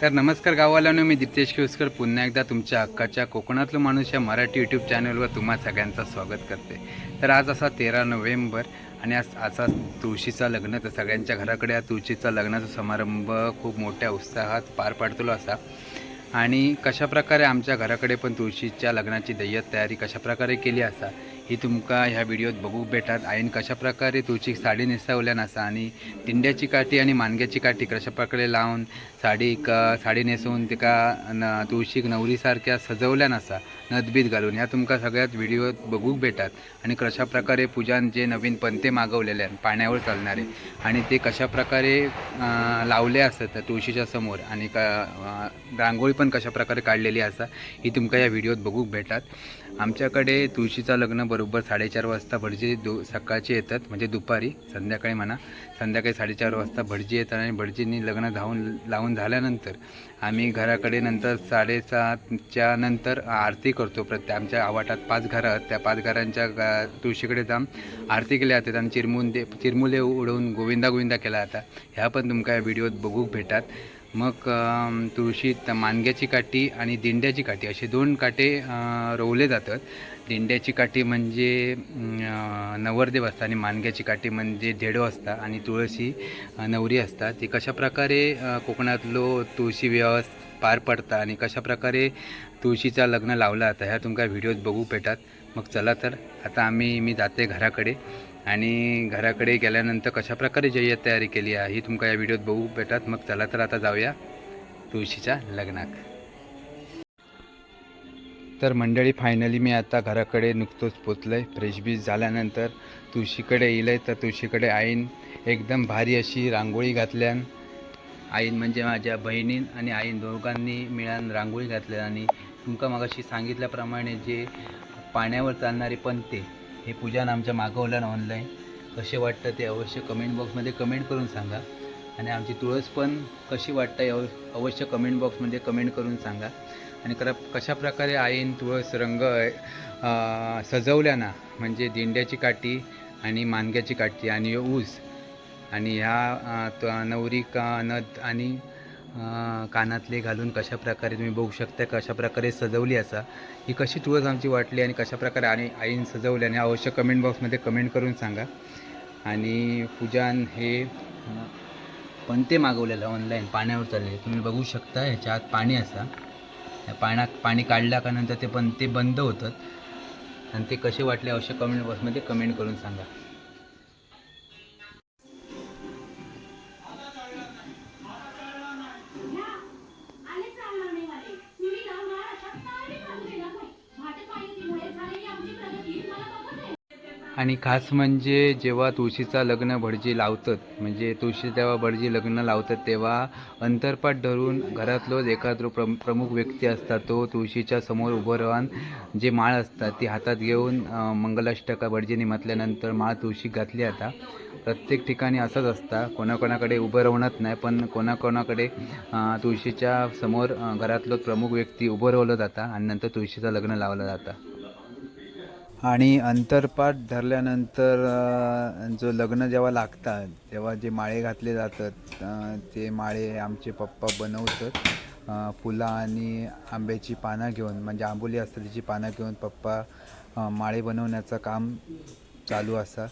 तर नमस्कार गावाल्यानं मी दिप्तेश किवस्कर. पुन्हा एकदा तुमच्या हक्काच्या कोकणातलं माणूस या मराठी यूट्यूब चॅनलवर तुम्हा सगळ्यांचं स्वागत करते. तर आज असा तेरा नोव्हेंबर आणि आज असा तुळशीचा लग्न तर सगळ्यांच्या घराकडे हा तुळशीचा लग्नाचा समारंभ खूप मोठ्या उत्साहात पार पाडतो असा. आणि कशाप्रकारे आमच्या घराकडे पण तुळशीच्या लग्नाची दैयत तयारी कशाप्रकारे केली असा ही तुमका ह्या व्हिडिओत बघूक भेटात. आईन कशाप्रकारे तुळशीक साडी नेसवल्यान असा आणि तिंड्याची काठी आणि मानग्याची काठी कशाप्रकारे लावून साडीक साडी नेसून तिका न तुळशीक नवरीसारख्या सजवल्यान असा नदबीत घालून. ह्या तुमका सगळ्यात व्हिडिओत बघूक भेटात आणि कशाप्रकारे पूजान जे नवीन पंते मागवलेले पाण्यावर चालणारे आणि ते कशाप्रकारे प्रकारे लावले असतात तुळशीच्या समोर आणि का रांगोळी पण कशाप्रकारे काढलेली असा ही तुमका या व्हिडिओत बघूक भेटात. आमच्याकडे तुळशीचं लग्न बरोबर साडेचार वाजता भटजी दु सकाळचे येतात म्हणजे दुपारी संध्याकाळी म्हणा. संध्याकाळी साडेचार वाजता भटजी येतात आणि भटजींनी लग्न धावून लावून झाल्यानंतर आम्ही घराकडे नंतर साडेसातच्या नंतर आरती करतो. प्रत्येक आमच्या आवाटात पाच घरं आहेत. त्या पाच घरांच्या गा- तुळशीकडे जाऊन आरती केल्या जातात आणि चिरमुंदे चिरमुले उडवून गोविंदा गोविंदा केला जाता. ह्या पण तुमका या व्हिडिओत बघूक भेटात. मग तुळशीत मानग्याची काठी आणि दिंड्याची काठी असे दोन काटे रोवले जातात. दिंड्याची काठी म्हणजे नवरदेव असता आणि मानग्याची काठी म्हणजे धेडो असता आणि तुळशी नवरी असता ती कशाप्रकारे कोकणातलो तुळशी व्यवस्थ पार पडता आणि कशाप्रकारे तुळशीचा लग्न लावला जाता ह्या तुमका व्हिडिओज बघू भेटतात मग चला तर आता आम्ही मी जाते घराकडे. आणि घराकडे गेल्यानंतर कशाप्रकारे जय्यत तयारी केली आहे ही तुमका या व्हिडिओत बघू भेटतात मग चला तर आता जाऊया तुळशीच्या लग्नात. तर मंडळी फायनली मी आता घराकडे नुकतंच पोचलो आहे फ्रेश बीज झाल्यानंतर तुळशीकडे येईल आहे तर तुळशीकडे आईन एकदम भारी अशी रांगोळी घातल्यान आईन म्हणजे माझ्या बहिणीन आणि आईन दोघांनी मिळून रांगोळी घातल्या आणि तुमका मगाशी सांगितल्याप्रमाणे जे पाण्यावर चालणारे पंते हे पूजानं आमच्या मागवल्यान ऑनलाईन कसे वाटतं ते अवश्य कमेंट बॉक्समध्ये कमेंट करून सांगा. आणि आमची तुळस पण कशी वाटतं हे अव- अवश्य कमेंट बॉक्समध्ये कमेंट करून सांगा. आणि करा कशाप्रकारे आईन तुळस रंग सजवल्या ना म्हणजे दिंड्याची काठी आणि मानग्याची काठी आणि ऊस आणि ह्या त- नवरी का नद आणि कानातले घालून कशाप्रकारे तुम्ही बघू शकता कशाप्रकारे सजवली असा ही कशी तुळस आमची वाटली आणि कशाप्रकारे आणि आईन सजवली आणि अवश्य कमेंट बॉक्समध्ये कमेंट करून सांगा. आणि पूजान हे पण ते मागवलेलं ऑनलाईन पाण्यावर चालले तुम्ही बघू शकता ह्याच्या आत पाणी असा. त्या पाण्यात पाणी काढल्या का नंतर ते पण ते बंद होतात. आणि ते कसे वाटले अवश्य कमेंट बॉक्समध्ये कमेंट करून सांगा. आणि खास म्हणजे जेव्हा तुळशीचा लग्न भटजी लावतात म्हणजे तुळशी तेव्हा भटजी लग्न लावतात तेव्हा अंतरपाठ धरून घरातलोच एखादो प्र प्रमुख व्यक्ती असतात तो तुळशीच्या समोर उभं राहून जे माळ असतात ती हातात घेऊन मंगलाष्टका भटजीने म्हटल्यानंतर माळ तुळशी घातली. आता प्रत्येक ठिकाणी असंच असतं कोणाकोणाकडे उभं राहणत नाही पण कोणाकोणाकडे तुळशीच्या समोर घरातलो प्रमुख व्यक्ती उभं रावलं जातं आणि नंतर तुळशीचं लग्न लावलं जातं. आणि अंतरपाठ धरल्यानंतर जो लग्न जेव्हा लागतात तेव्हा जे माळे घातले जातात ते माळे आमचे पप्पा बनवतात. फुलं आणि आंब्याची पानं घेऊन म्हणजे आंबोली असतात त्याची पानं घेऊन पप्पा माळे बनवण्याचं काम चालू असा.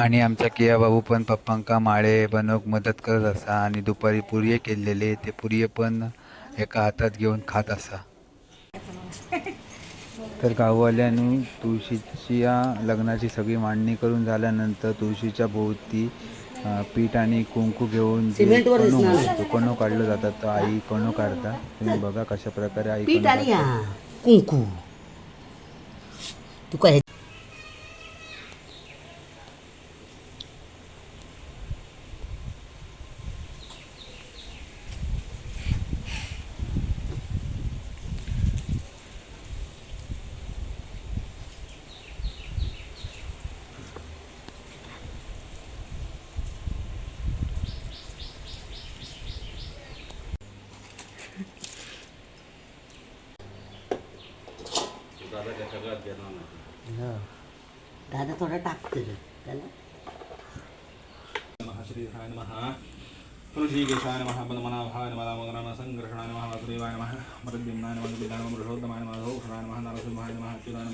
आणि आमचा किया बाबू पण पप्पांका माळे बनवूक मदत करत असा आणि दुपारी पुरिये केलेले ते पुरिये पण एका हातात घेऊन खात असा. तर गाववाल्यानं तुळशीची या लग्नाची सगळी मांडणी करून झाल्यानंतर तुळशीच्या भोवती पीठ आणि कुंकू घेऊन जे कणू काढलं जातात तर आई कणू काढता. तुम्ही बघा कशा प्रकारे आई पीठ कणू सगळ्यात घेणार नाही. दादा थोडं टाकते रे. त्याला नमः श्रीधाय नमः. ऋषिकेशाय नमः पद्मनाभाय नमः रामगणासङ्घर्षणाय नमः वासुदेवाय नमः मदद्युम्नाय नमः विदाय नमः पुरुषोत्तमाय नमः भूषणाय नमः नरसिंहाय नमः अच्युताय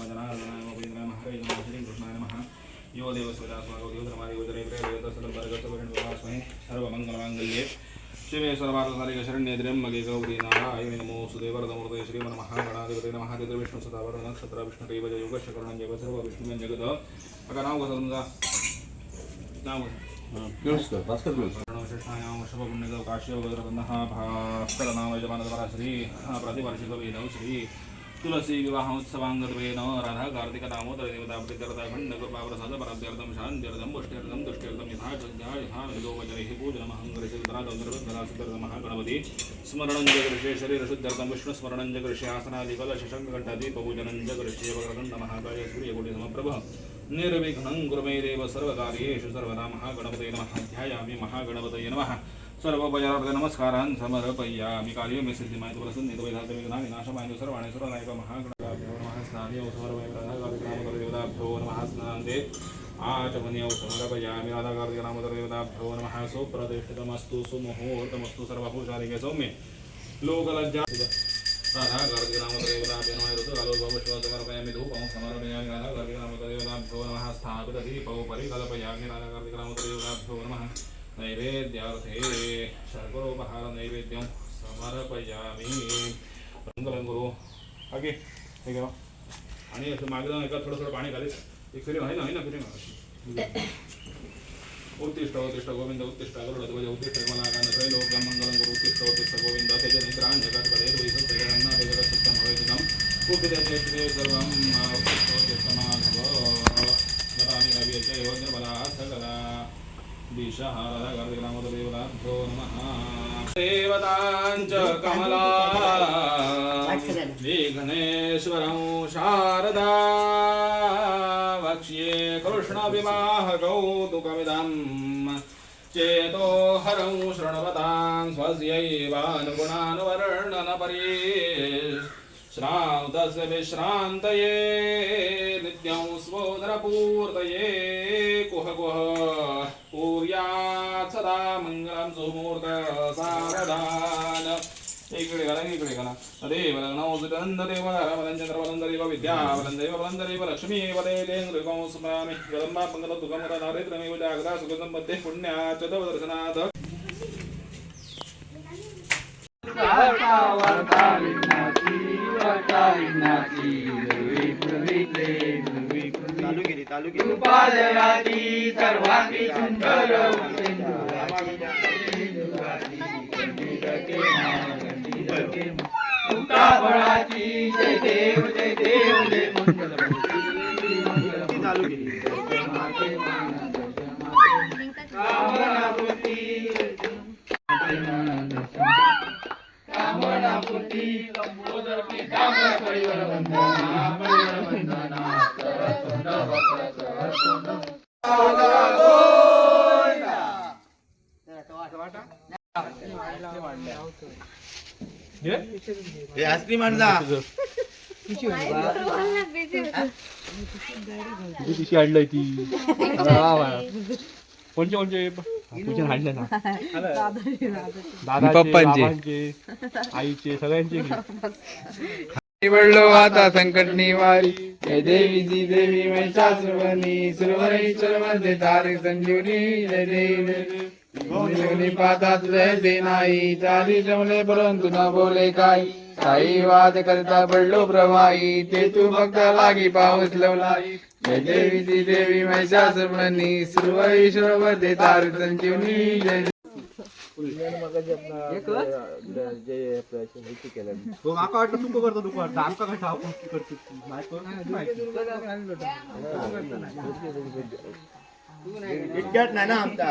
यो देवस्वदास्माको देवधर्मादिवदरे प्रेरयतः सर्ववर्गसवर्णवास्महे सर्वमङ्गलमाङ्गल्ये। शिवे सर्वार्थसारिक शरण्ये त्र्यम्बके गौरी नारायणे नमो सुदेवरदमूर्ते श्रीमन्महागणाधिपते नमः तिथे विष्णू सदावर नक्षत्र विष्णुदेव योगश करुणं जग सर्व विष्णू जगद अका नाव कसं तुमचा नाव कसं प्रणवशिष्ठायां शुभपुण्यकं काश्यवग्रबन्धः भास्करनाम यजमानद्वारा श्री प्रतिवर्षिकवेन श्री तुलसी विवाहोत्सवाङ्गत्वेन राधा कार्तिक दामोदर देवता प्रीत्यर्था खण्ड कृपाप्रसाद पराध्यर्थं शान्त्यर्थं पुष्ट्यर्थं तुष्ट्यर्थं यथा श्रद्धा यथा विलोकजनैः पूजनमहङ्गरिसिद्धरादौर्गणपति गणपति स्मरणं जगृषे शरीरशुद्ध्यर्थं विष्णुस्मरणं जगृषे आसनादिकलशशङ्कघण्टादीपपूजनं जगृषे वक्रदण्ड महाकाय सूर्यकोटिसमप्रभः। निर्विघ्नं कुर्मे देव सर्वकार्येषु सर्वदा महागणपतये नमः। ध्यायामि महागणपतये नमः। सर्व बजारात नमस्कार अन समर पैया मी काल मी सिद्धी माहिती बोलत नाही सर्वोपचारार्थ नमस्कारान् समर्पयामि कार्यमे सिद्धिमाय प्रसन्नितवैधात्मे विघ्नानि नाशमाय सर्वाणि सर्वनायक महागणपताभ्यो नमः स्नाने सर्वैराधाकार्तिकनामकरदेवताभ्यो नमः स्नान्ते आचमनीयौ समर्पयामि राधाकार्तिकनामकरदेवताभ्यो नमः सुप्रतिष्ठितमस्तु सुमुहूर्तमस्तु सर्वभूषालिके सौम्य. लोकलज्जा. राधाकार्तिकनामकरदेवताभ्यो नमः ऋतुकालोद्भवश्व समर्पयामि धूपं समर्पयामि. राधाकार्तिकनामकरदेवताभ्यो नमः स्थापितदीपौ परिकल्पयामि. राधाकार्तिकनामकरदेवताभ्यो नमः नैवेद्यार्थे शर्करोपहार नैवेद्यं समर्पयामि मंगलं गुरु। आगे हे घ्या आणि असं मागे जाऊन एका थोडं थोडं पाणी घालीत. एक फिरी आहे ना आहे ना फिरी उत्तिष्ठ उत्तिष्ठ गोविंद उत्तिष्ठ गरुड ध्वज उत्तिष्ठ मला गान त्रैलोक्यं मंगलं गुरु उत्तिष्ठ उत्तिष्ठ गोविंद तेज निद्रां जगत् पदे वैसु तेजरन्ना जगत् सत्यं भवेदिदम् उक्तिते श्री सर्वम उत्तिष्ठ उत्तिष्ठ मानव गदामि रवि जय वज्रबला सकला दिशः राधाकार्तिकनामोददेवताभ्यो नमः देवताञ्च कमला। विघ्नेश्वरं शारदा। वक्ष्ये कृष्णविवाहकौतुकमिदं। चेतो हरं शृण्वतां स्वस्यैवानुगुणानुवर्णनपरि। श्रान्तस्य विश्रान्तये नित्यं स्वोदरपूर्तये कुह कुह। या सदा मंगलम सुमूर्त सारदान. इकडे घाला इकडे घाला. देव लग्नौ देव वलंचंद्र वलंदरीव विद्या वलंदैव वलंदरीव लक्ष्मी वदेलेन्द्रिकं स्मरामि जगदम्बा मंगल तुकं नारेत्रमेव जागदा सुगतं मध्ये पुण्याच तव दर्शनाथ कशी आणलंय ती. कोणचे कोणचे? पूजन आणले ना. दादाचे आईचे सगळ्यांचे. निवडलो आता संकट निवारी जय देवी जी देवी महिषासुरवनी सुरवरेश्वर मध्ये तारक संजीवनी जय देवी. पातात नाही जमले परंतु न बोले काय। काही वाद करता पडलो प्रवाही ते तू फक्त लागी पाऊस लवलाई जय देवी जी देवी महिषासुरवनी सुरवरेश्वर मध्ये तारक संजीवनी जय। देवी. आका तुका करतो दुःख वाटतं. आमका काय ठाव करतो किटकॅट नाही ना आमचा.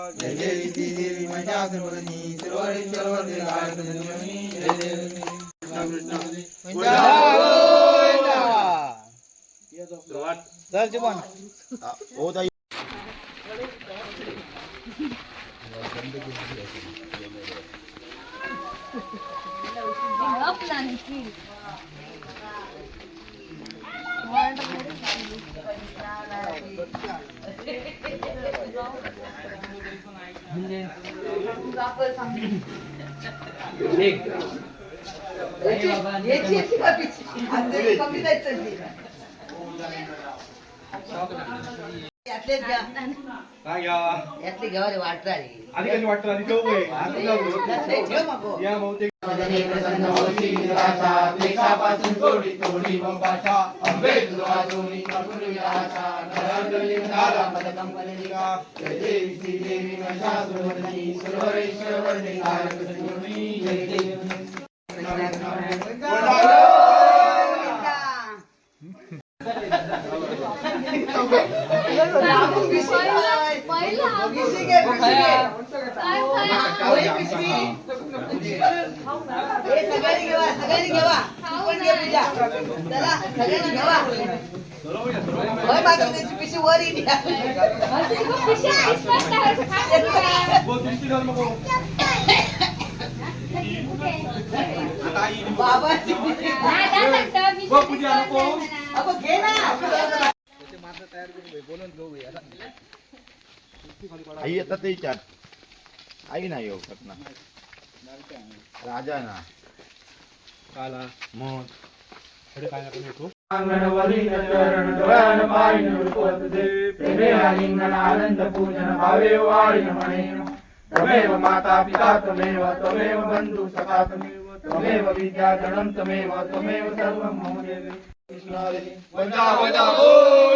जय जय श्री देवी महिषासुरमर्दिनी सर्वेश्वर वरदे कारक संजीवनी जय जय कृष्ण कृष्ण गोविंदा हो ताई यातलेच घ्या. काय घ्या? यातली घ्या रे. वाटताली आधी कधी वाटतं आधी ठेव. मग या बहुतेक देशापासून थोडी थोडी भाषा अंबे तुला दोन्ही ठाकूर आशा नरांगली झाला पदकंपनिका जय जय श्री देवी महिषासुरमर्दिनी सर्वेश्वर वरदे कारक संजीवनी जय. जय सगळ्यांनी घेवा सगळ्यांनी घेवा पूजा चला सगळ्यांनी घेवा होय बाकी त्याची पिशी वर येईल अगं घे ना आई आता ते विचार. आई नाही हो, येऊ शकणार राजा ना काला मग आनंद पूजन भावे वाळी त्वमेव माता पिता त्वमेव त्वमेव बंधु सखा त्वमेव त्वमेव विद्या गणम त्वमेव त्वमेव सर्वं मम देवी कृष्ण हरी वंदा वंदा बोल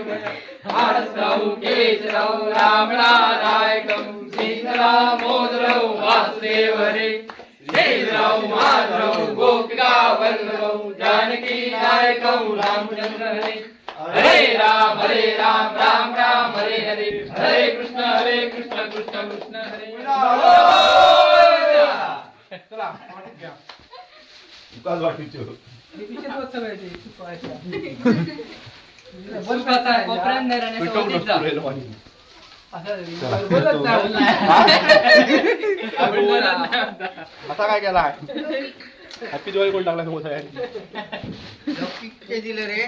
उडेल आम्ही पुरे पुरा होईल. पाऊस पाऊस आहे. जा- जास्त नको पसरला तो. पंचतुर्थीत बरं होतं. पंचतुर्थीत पडलेलं होतं. हा? होय होय हे जरा घेतो. सराव होय घे. दुकान वाटीचो आता काय केलाय हॅपी दिवाळी कोण टाकला समोर दिलं रे.